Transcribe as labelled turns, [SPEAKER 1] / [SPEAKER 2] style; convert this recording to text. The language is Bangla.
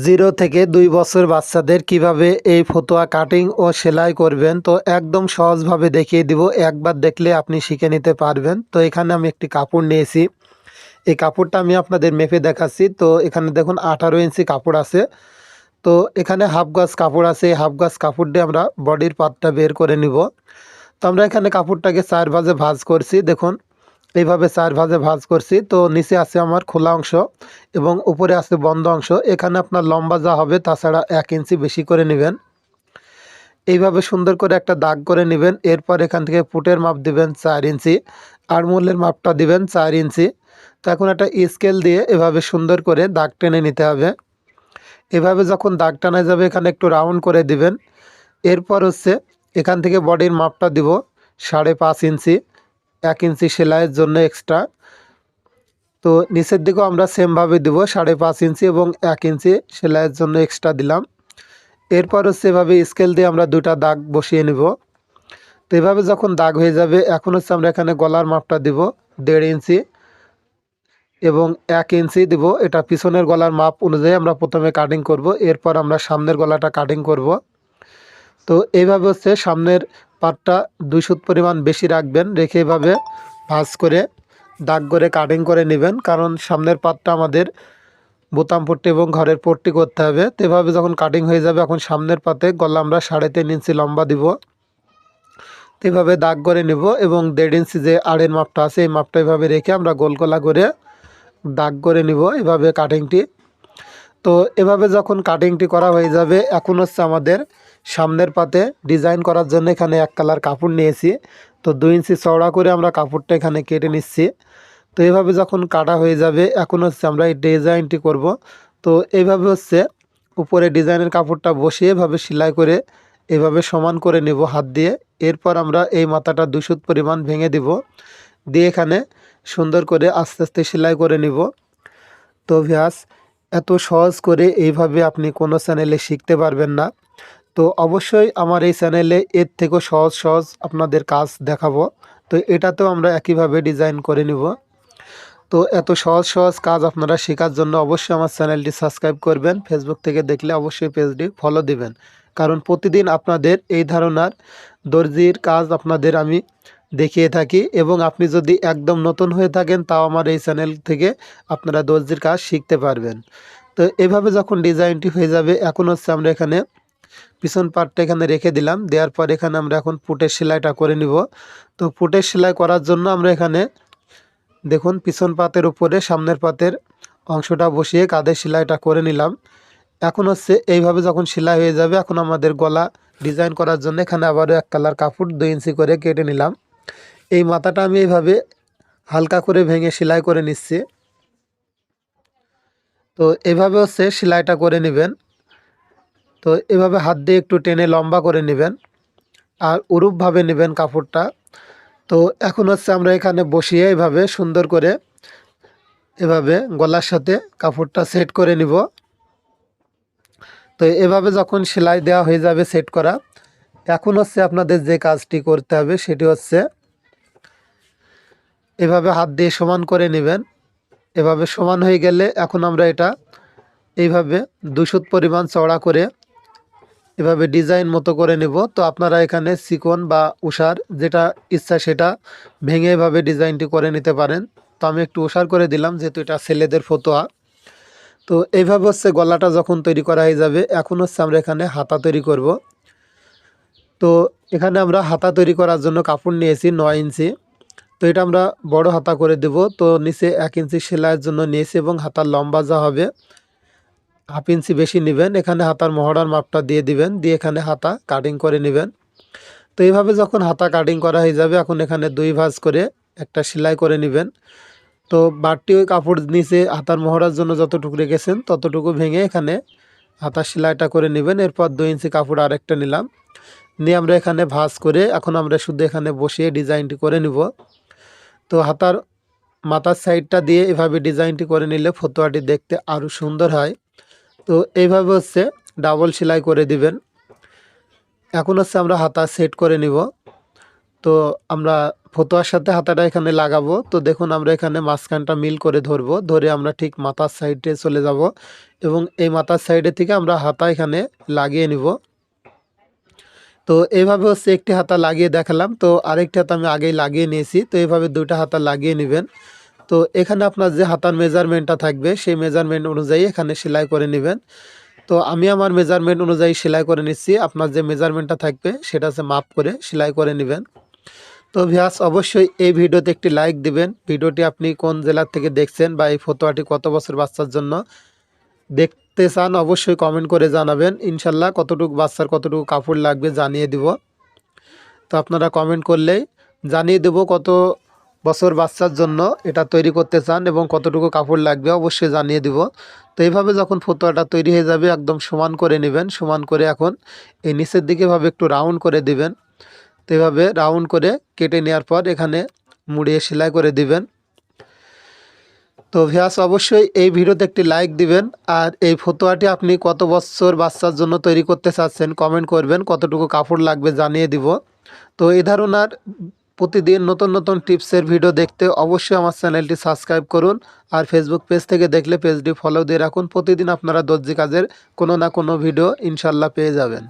[SPEAKER 1] জিরো থেকে দুই বছর বাচ্চাদের কীভাবে এই ফতোয়া কাটিং ও সেলাই করবেন, তো একদম সহজভাবে দেখিয়ে দিব। একবার দেখলে আপনি শিখে নিতে পারবেন। তো এখানে আমি একটি কাপড় নিয়েছি। এই কাপড়টা আমি আপনাদের মেপে দেখাচ্ছি। তো এখানে দেখুন, আঠারো ইঞ্চি কাপড় আছে। তো এখানে হাফ গাছ কাপড় আছে। এই হাফ গাছ কাপড় দিয়ে আমরা বডির পাতটা বের করে নিব। তো আমরা এখানে কাপড়টাকে চার ভাজে ভাজ করছি। দেখুন এইভাবে চার ভাজে ভাজ করছি। তো নিচে আছে আমার খোলা অংশ এবং উপরে আছে বন্ধ অংশ। এখানে আপনার লম্বা যা হবে তাছাড়া এক ইঞ্চি বেশি করে নেবেন। এইভাবে সুন্দর করে একটা দাগ করে নেবেন। এরপর এখান থেকে ফুটের মাপ দিবেন চার ইঞ্চি আর মূলের মাপটা দিবেন চার ইঞ্চি। তো এখন একটা স্কেল দিয়ে এভাবে সুন্দর করে দাগ টেনে নিতে হবে। এভাবে যখন দাগ টানা যাবে, এখানে একটু রাউন্ড করে দিবেন। এরপর হচ্ছে এখান থেকে বডির মাপটা দিব সাড়ে পাঁচ ইঞ্চি। এক ইঞ্চি সেলাইয়ের জন্য এক্সট্রা তো নিচের দিকেও আমরা সেমভাবে দিব, সাড়ে পাঁচ ইঞ্চি এবং এক ইঞ্চি সেলাইয়ের জন্য এক্সট্রা দিলাম। এরপর হচ্ছে এভাবে স্কেল দিয়ে আমরা দুটা দাগ বসিয়ে নিব। তো এভাবে যখন দাগ হয়ে যাবে, এখন হচ্ছে আমরা এখানে গলার মাপটা দিব, দেড় ইঞ্চি এবং এক ইঞ্চি দিব। এটা পিছনের গলার মাপ অনুযায়ী আমরা প্রথমে কাটিং করব, এরপর আমরা সামনের গলাটা কাটিং করব। তো এইভাবে হচ্ছে সামনের পাটটা দুই সুত পরিমাণ বেশি রাখবেন, রেখে এভাবে ভাঁজ করে দাগ করে কাটিং করে নেবেন, কারণ সামনের পাটটা আমাদের বোতাম পট্টি এবং ঘরের পট্টি করতে হবে। তো এভাবে যখন কাটিং হয়ে যাবে, এখন সামনের পাতে গলা আমরা সাড়ে তিন ইঞ্চি লম্বা দিব। তো এভাবে দাগ করে নেব এবং দেড় ইঞ্চি যে আড়ের মাপটা আছে, এই মাপটা এভাবে রেখে আমরা গোল গলা করে দাগ করে নিব। এভাবে কাটিংটি তো এভাবে যখন কাটিংটি করা হয়ে যাবে, এখন হচ্ছে আমাদের সামনের পাতে ডিজাইন করার জন্য এখানে এক কালার কাপড় নিয়েছি। তো দুই ইঞ্চি চওড়া করে আমরা কাপড়টা এখানে কেটে নিচ্ছি। তো এভাবে যখন কাটা হয়ে যাবে, এখন হচ্ছে আমরা এই ডিজাইনটি করব। তো এইভাবে হচ্ছে উপরে ডিজাইনের কাপড়টা বসিয়ে এভাবে সেলাই করে এভাবে সমান করে নেব হাত দিয়ে। এরপর আমরা এই মাথাটা দুশুত পরিমাণ ভেঙে দিব। দিয়ে এখানে সুন্দর করে আস্তে আস্তে সেলাই করে নিব। তো ভিয়াস এত সহজ করে এইভাবে আপনি কোনো চ্যানেলে শিখতে পারবেন না। তো অবশ্যই আমার এই চ্যানেলে এর থেকেও সহজ সহজ আপনাদের কাজ দেখাবো। তো এটাতেও আমরা একইভাবে ডিজাইন করে নিব। তো এত সহজ সহজ কাজ আপনারা শেখার জন্য অবশ্যই আমার চ্যানেলটি সাবস্ক্রাইব করবেন। ফেসবুক থেকে দেখলে অবশ্যই পেজটি ফলো দিবেন। কারণ প্রতিদিন আপনাদের এই ধারণার দর্জির কাজ আপনাদের আমি দেখিয়ে থাকি এবং আপনি যদি একদম নতুন হয়ে থাকেন, তাও আমার এই চ্যানেল থেকে আপনারা দর্জির কাজ শিখতে পারবেন। তো এভাবে যখন ডিজাইনটি হয়ে যাবে, এখন হচ্ছে আমরা এখানে পিছন পার্টটা এখানে রেখে দিলাম। দেওয়ার পর এখানে আমরা এখন পুটের সেলাইটা করে নিব। তো পুটের সেলাই করার জন্য আমরা এখানে দেখুন, পিছন পাতের উপরে সামনের পাতের অংশটা বসিয়ে কাঁধের সেলাইটা করে নিলাম। এখন হচ্ছে এইভাবে যখন সেলাই হয়ে যাবে, এখন আমাদের গলা ডিজাইন করার জন্য এখানে আবারও এক কালার কাপড় দুই ইঞ্চি করে কেটে নিলাম। এই মাথাটা আমি এইভাবে হালকা করে ভেঙে সেলাই করে নিচ্ছি। তো এভাবে হচ্ছে সেলাইটা করে নেবেন। তো এভাবে হাত দিয়ে একটু টেনে লম্বা করে নেবেন আর উরূপভাবে নেবেন কাপড়টা। তো এখন হচ্ছে আমরা এখানে বসিয়ে এভাবে সুন্দর করে এভাবে গলার সাথে কাপড়টা সেট করে নিব। তো এভাবে যখন সেলাই দেওয়া হয়ে যাবে সেট করা, এখন হচ্ছে আপনাদের যে কাজটি করতে হবে সেটি হচ্ছে এভাবে হাত দিয়ে সমান করে নেবেন। এভাবে সমান হয়ে গেলে এখন আমরা এটা এইভাবে দুশুত পরিমাণ চওড়া করে এভাবে ডিজাইন মতো করে নেব। তো আপনারা এখানে চিকন বা উষার যেটা ইচ্ছা সেটা ভেঙে এভাবে ডিজাইনটি করে নিতে পারেন। তো আমি একটু উষার করে দিলাম যেহেতু এটা ছেলেদের ফতোয়া। তো এইভাবে হচ্ছে গলাটা যখন তৈরি করা হয়ে যাবে, এখন হচ্ছে আমরা এখানে হাতা তৈরি করব। তো এখানে আমরা হাতা তৈরি করার জন্য কাপড় নিয়েছি নয় ইঞ্চি। তো এটা আমরা বড় হাতা করে দেব। তো নিচে এক ইঞ্চি সেলাইয়ের জন্য নিয়েছি এবং হাতার লম্বা যা হবে, হাফ ইঞ্চি বেশি নেবেন। এখানে হাতার মহড়ার মাপটা দিয়ে দিবেন, দিয়ে এখানে হাতা কাটিং করে নেবেন। তো এইভাবে যখন হাতা কাটিং করা হয়ে যাবে, এখন এখানে দুই ভাঁজ করে একটা সেলাই করে নেবেন। তো বাড়তি ওই কাপড় নিচে হাতার মহড়ার জন্য যতটুকু রেখেছেন, ততটুকু ভেঙে এখানে হাতার সেলাইটা করে নেবেন। এরপর দুই ইঞ্চি কাপড় আরেকটা নিলাম। নিয়ে আমরা এখানে ভাঁজ করে, এখন আমরা শুধু এখানে বসিয়ে ডিজাইনটি করে নিব। তো হাতার মাথার সাইডটা দিয়ে এভাবে ডিজাইনটি করে নিলে ফতোয়াটি দেখতে আরও সুন্দর হয়। তো এইভাবে হচ্ছে ডাবল সেলাই করে দিবেন। এখন হচ্ছে আমরা হাতা সেট করে নিব। তো আমরা ফতোয়ার সাথে হাতাটা এখানে লাগাবো। তো দেখুন আমরা এখানে মাঝখানটা মিল করে ধরবো। ধরে আমরা ঠিক মাথার সাইডে চলে যাব এবং এই মাথার সাইডে থেকে আমরা হাতা এখানে লাগিয়ে নিব। তো এইভাবে হচ্ছে একটি হাতা লাগিয়ে দেখালাম। তো আরেকটি হাতা আমি আগেই লাগিয়ে নিয়েছি। তো এইভাবে দুইটা হাতা লাগিয়ে নেবেন। তো এখানে আপনার যে হাতার মেজারমেন্টটা থাকবে, সেই মেজারমেন্ট অনুযায়ী এখানে সেলাই করে নেবেন। তো আমি আমার মেজারমেন্ট অনুযায়ী সেলাই করে নিচ্ছি। আপনার যে মেজারমেন্টটা থাকবে, সেটা হচ্ছে মাপ করে সেলাই করে নেবেন। তো ভিয়াস অবশ্যই এই ভিডিওতে একটি লাইক দিবেন। ভিডিওটি আপনি কোন জেলার থেকে দেখছেন বা এই ফটোয়াটি কত বছর বাচ্চার জন্য দেখতে চান অবশ্যই কমেন্ট করে জানাবেন। ইনশাল্লাহ কতটুকু বাচ্চার কতটুকু কাপড় লাগবে জানিয়ে দিব। তো আপনারা কমেন্ট করলেই জানিয়ে দেব কত বছর বাচ্চার জন্য এটা তৈরি করতে চান এবং কতটুকু কাপড় লাগবে অবশ্যই জানিয়ে দিব। তো এইভাবে যখন ফতোয়াটা তৈরি হয়ে যাবে, একদম সমান করে নেবেন, সমান করে এখন এই নিচের দিকে ভাবে একটু রাউন্ড করে দিবেন। তো এইভাবে রাউন্ড করে কেটে নেওয়ার পর এখানে মুড়িয়ে সেলাই করে দিবেন। তো ভিয়াস অবশ্যই এই ভিডিওতে একটি লাইক দিবেন। আর এই ফতোয়াটি আপনি কত বছর বাচ্চার জন্য তৈরি করতে চাচ্ছেন কমেন্ট করবেন, কতটুকু কাপড় লাগবে জানিয়ে দিব। তো এই ধরনের প্রতিদিন নতুন নতুন টিপসের ভিডিও দেখতে অবশ্যই আমার চ্যানেলটি সাবস্ক্রাইব করুন। আর ফেসবুক পেজ থেকে দেখলে পেজটি ফলো দিয়ে রাখুন। প্রতিদিন আপনারা দর্জি কাজের কোনো না কোনো ভিডিও ইনশাল্লাহ পেয়ে যাবেন।